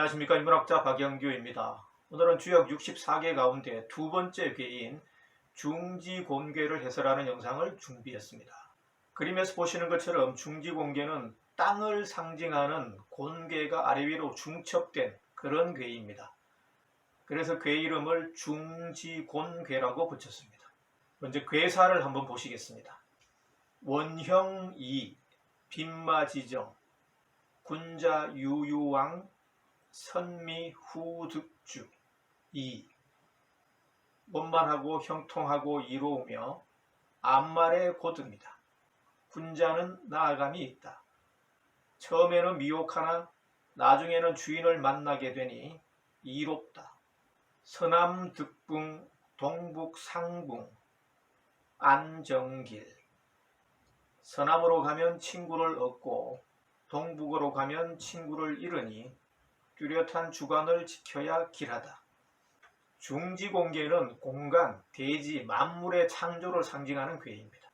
안녕하십니까 인문학자 박영규입니다. 오늘은 주역 64개 가운데 두 번째 괴인 중지곤괴를 해설하는 영상을 준비했습니다. 그림에서 보시는 것처럼 중지곤괴는 땅을 상징하는 곤괴가 아래 위로 중첩된 그런 괴입니다. 그래서 괴 이름을 중지곤괴라고 붙였습니다. 먼저 괴사를 한번 보시겠습니다. 원형 2, 빈마지정, 군자 유유왕, 선미 후득주 2. 원만하고 형통하고 이로우며 암말의 고듭니다. 군자는 나아감이 있다. 처음에는 미혹하나 나중에는 주인을 만나게 되니 이롭다. 서남 득붕, 동북 상붕, 안정길. 서남으로 가면 친구를 얻고 동북으로 가면 친구를 잃으니 뚜렷한 주관을 지켜야 길하다. 중지공계는 공간, 대지, 만물의 창조를 상징하는 괴입니다.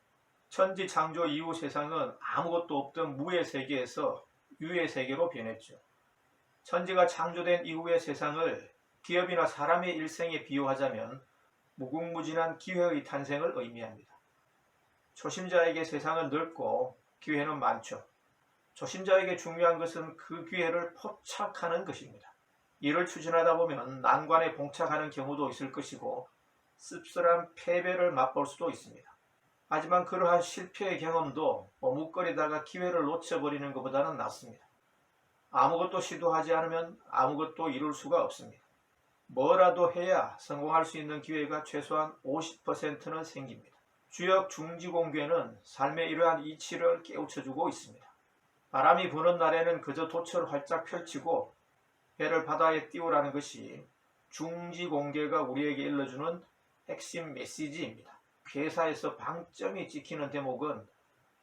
천지 창조 이후 세상은 아무것도 없던 무의 세계에서 유의 세계로 변했죠. 천지가 창조된 이후의 세상을 기업이나 사람의 일생에 비유하자면 무궁무진한 기회의 탄생을 의미합니다. 초심자에게 세상은 넓고 기회는 많죠. 초심자에게 중요한 것은 그 기회를 포착하는 것입니다. 이를 추진하다 보면 난관에 봉착하는 경우도 있을 것이고 씁쓸한 패배를 맛볼 수도 있습니다. 하지만 그러한 실패의 경험도 머뭇거리다가 기회를 놓쳐버리는 것보다는 낫습니다. 아무것도 시도하지 않으면 아무것도 이룰 수가 없습니다. 뭐라도 해야 성공할 수 있는 기회가 최소한 50%는 생깁니다. 주역 중지공괴는 삶의 이러한 이치를 깨우쳐주고 있습니다. 바람이 부는 날에는 그저 도처를 활짝 펼치고 배를 바다에 띄우라는 것이 중지공계가 우리에게 일러주는 핵심 메시지입니다. 회사에서 방점이 찍히는 대목은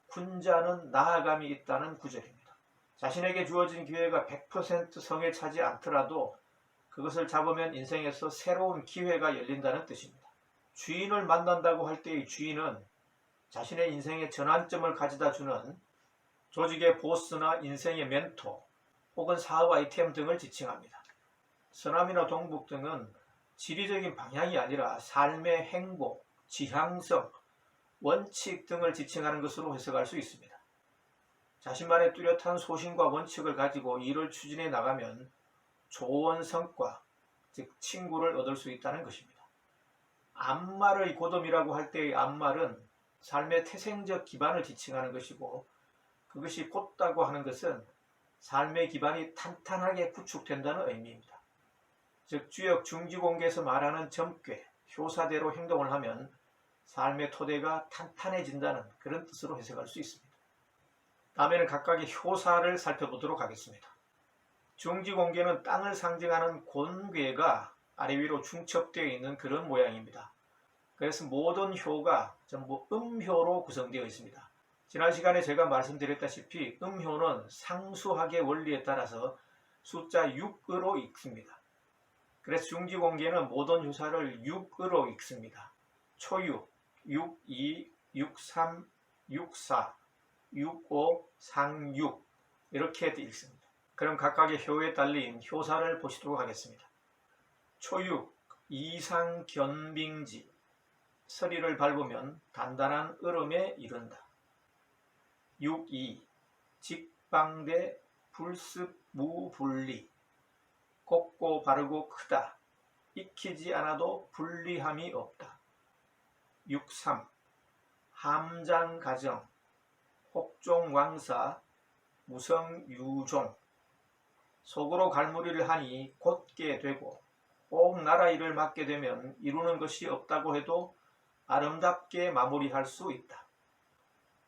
군자는 나아감이 있다는 구절입니다. 자신에게 주어진 기회가 100% 성에 차지 않더라도 그것을 잡으면 인생에서 새로운 기회가 열린다는 뜻입니다. 주인을 만난다고 할 때의 주인은 자신의 인생의 전환점을 가져다 주는 조직의 보스나 인생의 멘토 혹은 사업 아이템 등을 지칭합니다. 서남이나 동북 등은 지리적인 방향이 아니라 삶의 행복, 지향성, 원칙 등을 지칭하는 것으로 해석할 수 있습니다. 자신만의 뚜렷한 소신과 원칙을 가지고 일을 추진해 나가면 좋은 성과, 즉 친구를 얻을 수 있다는 것입니다. 암말의 고dom이라고 할 때의 암말은 삶의 태생적 기반을 지칭하는 것이고 그것이 곧다고 하는 것은 삶의 기반이 탄탄하게 구축된다는 의미입니다. 즉 주역 중지공계에서 말하는 점괘, 효사대로 행동을 하면 삶의 토대가 탄탄해진다는 그런 뜻으로 해석할 수 있습니다. 다음에는 각각의 효사를 살펴보도록 하겠습니다. 중지공계는 땅을 상징하는 곤괴가 아래 위로 중첩되어 있는 그런 모양입니다. 그래서 모든 효가 전부 음효로 구성되어 있습니다. 지난 시간에 제가 말씀드렸다시피 음효는 상수학의 원리에 따라서 숫자 6으로 읽습니다. 그래서 중지공계는 모든 효사를 6으로 읽습니다. 초육, 62, 63, 64, 65, 상육 이렇게 읽습니다. 그럼 각각의 효에 딸린 효사를 보시도록 하겠습니다. 초육, 이상 견빙지 서리를 밟으면 단단한 얼음에 이른다. 6.2 직방대 불습 무분리 곱고 바르고 크다 익히지 않아도 분리함이 없다. 6.3 함장가정 혹종왕사 무성유종 속으로 갈무리를 하니 곧게 되고 꼭 나라 일을 맡게 되면 이루는 것이 없다고 해도 아름답게 마무리할 수 있다.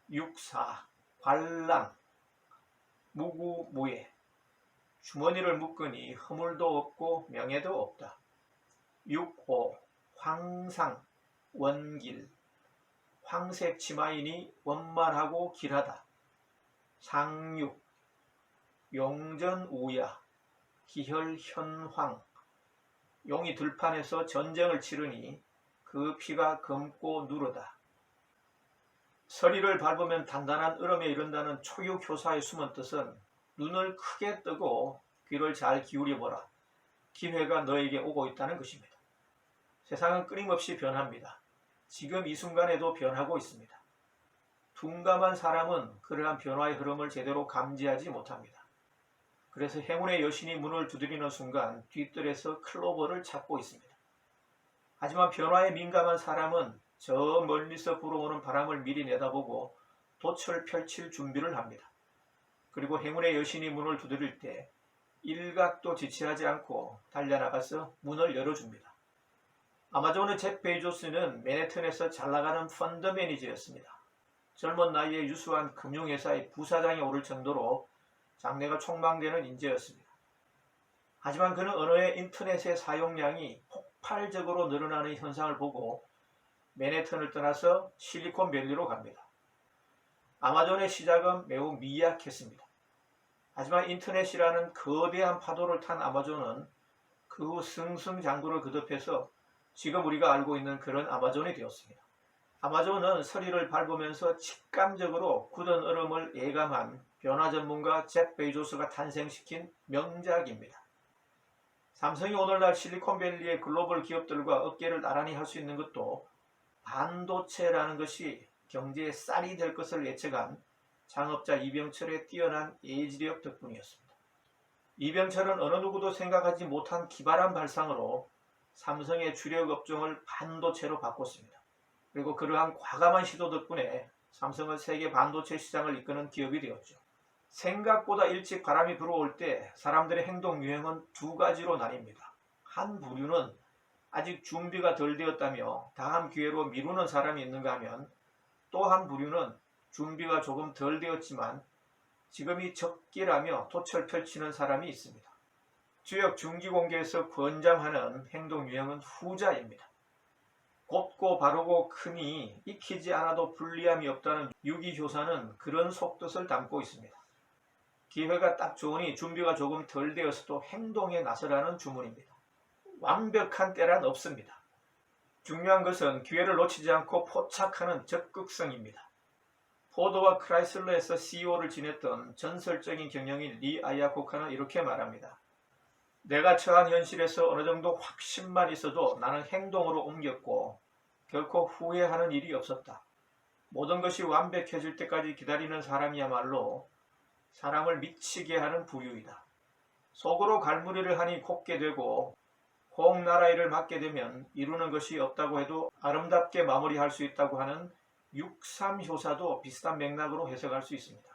6.4 관랑, 무구무예, 주머니를 묶으니 허물도 없고 명예도 없다. 6호 황상, 원길, 황색 치마이니 원만하고 길하다. 상육, 용전우야, 기혈현황, 용이 들판에서 전쟁을 치르니 그 피가 검고 누르다. 서리를 밟으면 단단한 얼음에 이른다는 초육효사의 숨은 뜻은 눈을 크게 뜨고 귀를 잘 기울여 보라. 기회가 너에게 오고 있다는 것입니다. 세상은 끊임없이 변합니다. 지금 이 순간에도 변하고 있습니다. 둔감한 사람은 그러한 변화의 흐름을 제대로 감지하지 못합니다. 그래서 행운의 여신이 문을 두드리는 순간 뒤뜰에서 클로버를 찾고 있습니다. 하지만 변화에 민감한 사람은 저 멀리서 불어오는 바람을 미리 내다보고 돛을 펼칠 준비를 합니다. 그리고 행운의 여신이 문을 두드릴 때 일각도 지체하지 않고 달려나가서 문을 열어줍니다. 아마존의 잭 베이조스는 맨해튼에서 잘 나가는 펀드 매니저였습니다. 젊은 나이에 유수한 금융회사의 부사장에 오를 정도로 장래가 촉망되는 인재였습니다. 하지만 그는 해 인터넷의 사용량이 폭발적으로 늘어나는 현상을 보고 맨해튼을 떠나서 실리콘밸리로 갑니다. 아마존의 시작은 매우 미약했습니다. 하지만 인터넷이라는 거대한 파도를 탄 아마존은 그 후 승승장구를 거듭해서 지금 우리가 알고 있는 그런 아마존이 되었습니다. 아마존은 서리를 밟으면서 직감적으로 굳은 얼음을 예감한 변화 전문가 잭 베이조스가 탄생시킨 명작입니다. 삼성이 오늘날 실리콘밸리의 글로벌 기업들과 어깨를 나란히 할 수 있는 것도 반도체라는 것이 경제의 쌀이 될 것을 예측한 창업자 이병철의 뛰어난 예지력 덕분이었습니다. 이병철은 어느 누구도 생각하지 못한 기발한 발상으로 삼성의 주력 업종을 반도체로 바꿨습니다. 그리고 그러한 과감한 시도 덕분에 삼성은 세계 반도체 시장을 이끄는 기업이 되었죠. 생각보다 일찍 바람이 불어올 때 사람들의 행동 유형은 두 가지로 나뉩니다. 한 부류는 아직 준비가 덜 되었다며 다음 기회로 미루는 사람이 있는가 하면 또 한 부류는 준비가 조금 덜 되었지만 지금이 적기라며 도철 펼치는 사람이 있습니다. 주역 중기공개에서 권장하는 행동 유형은 후자입니다. 곱고 바르고 크니 익히지 않아도 불리함이 없다는 유기효사는 그런 속뜻을 담고 있습니다. 기회가 딱 좋으니 준비가 조금 덜 되었어도 행동에 나서라는 주문입니다. 완벽한 때란 없습니다. 중요한 것은 기회를 놓치지 않고 포착하는 적극성입니다. 포드와 크라이슬러에서 CEO를 지냈던 전설적인 경영인 리 아야코카는 이렇게 말합니다. 내가 처한 현실에서 어느 정도 확신만 있어도 나는 행동으로 옮겼고 결코 후회하는 일이 없었다. 모든 것이 완벽해질 때까지 기다리는 사람이야말로 사람을 미치게 하는 부류이다. 속으로 갈무리를 하니 곱게 되고 홍나라이를 맞게 되면 이루는 것이 없다고 해도 아름답게 마무리할 수 있다고 하는 63효사도 비슷한 맥락으로 해석할 수 있습니다.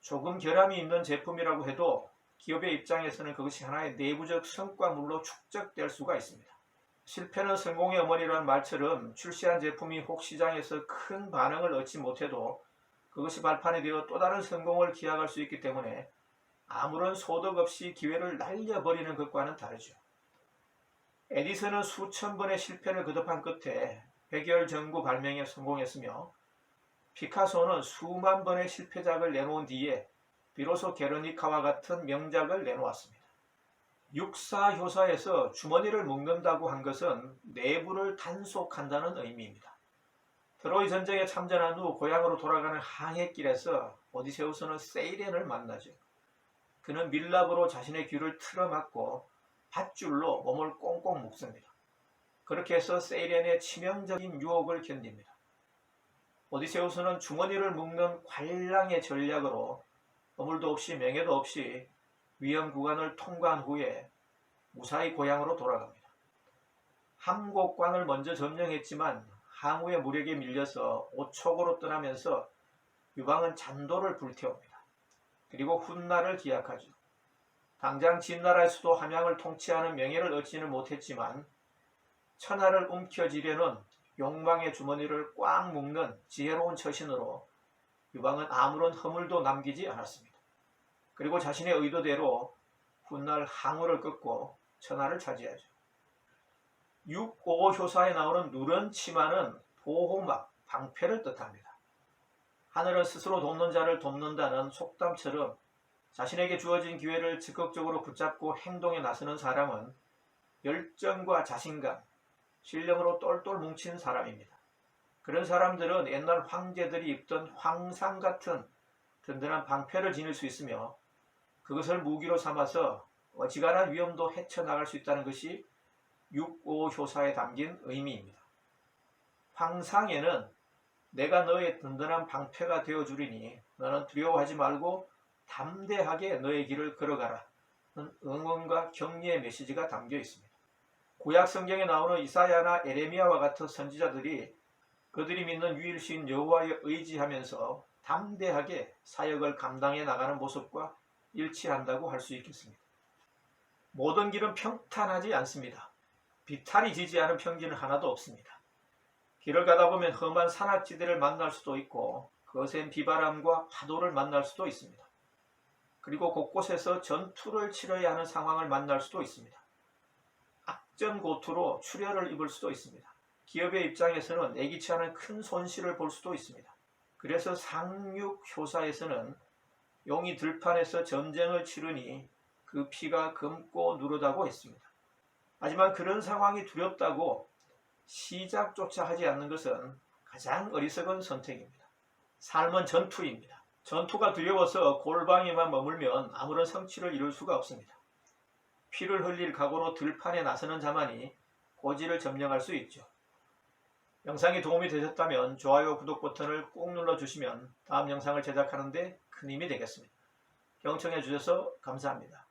조금 결함이 있는 제품이라고 해도 기업의 입장에서는 그것이 하나의 내부적 성과물로 축적될 수가 있습니다. 실패는 성공의 어머니라는 말처럼 출시한 제품이 혹 시장에서 큰 반응을 얻지 못해도 그것이 발판이 되어 또 다른 성공을 기약할 수 있기 때문에 아무런 소득 없이 기회를 날려버리는 것과는 다르죠. 에디슨은 수천 번의 실패를 거듭한 끝에 백열 전구 발명에 성공했으며 피카소는 수만 번의 실패작을 내놓은 뒤에 비로소 게르니카와 같은 명작을 내놓았습니다. 육사 효사에서 주머니를 묶는다고 한 것은 내부를 단속한다는 의미입니다. 트로이 전쟁에 참전한 후 고향으로 돌아가는 항해길에서 오디세우스는 세이렌을 만나죠. 그는 밀랍으로 자신의 귀를 틀어막고 밧줄로 몸을 꽁꽁 묶습니다. 그렇게 해서 세이렌의 치명적인 유혹을 견딥니다. 오디세우스는 주머니를 묶는 관랑의 전략으로 허물도 없이 명예도 없이 위험 구간을 통과한 후에 무사히 고향으로 돌아갑니다. 함곡관을 먼저 점령했지만 항우의 무력에 밀려서 오촉으로 떠나면서 유방은 잔도를 불태웁니다. 그리고 훗날을 기약하죠. 당장 진나라의 수도 함양을 통치하는 명예를 얻지는 못했지만 천하를 움켜쥐려는 욕망의 주머니를 꽉 묶는 지혜로운 처신으로 유방은 아무런 허물도 남기지 않았습니다. 그리고 자신의 의도대로 훗날 항우를 끊고 천하를 차지하죠. 655 효사에 나오는 누런 치마는 보호막, 방패를 뜻합니다. 하늘은 스스로 돕는 자를 돕는다는 속담처럼 자신에게 주어진 기회를 적극적으로 붙잡고 행동에 나서는 사람은 열정과 자신감, 신령으로 똘똘 뭉친 사람입니다. 그런 사람들은 옛날 황제들이 입던 황상 같은 든든한 방패를 지닐 수 있으며 그것을 무기로 삼아서 어지간한 위험도 헤쳐나갈 수 있다는 것이 6.5 효사에 담긴 의미입니다. 황상에는 내가 너의 든든한 방패가 되어주리니 너는 두려워하지 말고 담대하게 너의 길을 걸어가라. 는 응원과 격려의 메시지가 담겨 있습니다. 구약 성경에 나오는 이사야나 에레미야와 같은 선지자들이 그들이 믿는 유일신 여호와에 의지하면서 담대하게 사역을 감당해 나가는 모습과 일치한다고 할 수 있겠습니다. 모든 길은 평탄하지 않습니다. 비탈이 지지 않은 평지는 하나도 없습니다. 길을 가다 보면 험한 산악지대를 만날 수도 있고 거센 비바람과 파도를 만날 수도 있습니다. 그리고 곳곳에서 전투를 치러야 하는 상황을 만날 수도 있습니다. 악전고투로 출혈을 입을 수도 있습니다. 기업의 입장에서는 예기치 않은 큰 손실을 볼 수도 있습니다. 그래서 상륙 효사에서는 용이 들판에서 전쟁을 치르니 그 피가 검고 누르다고 했습니다. 하지만 그런 상황이 두렵다고 시작조차 하지 않는 것은 가장 어리석은 선택입니다. 삶은 전투입니다. 전투가 두려워서 골방에만 머물면 아무런 성취를 이룰 수가 없습니다. 피를 흘릴 각오로 들판에 나서는 자만이 고지를 점령할 수 있죠. 영상이 도움이 되셨다면 좋아요, 구독 버튼을 꼭 눌러주시면 다음 영상을 제작하는데 큰 힘이 되겠습니다. 경청해 주셔서 감사합니다.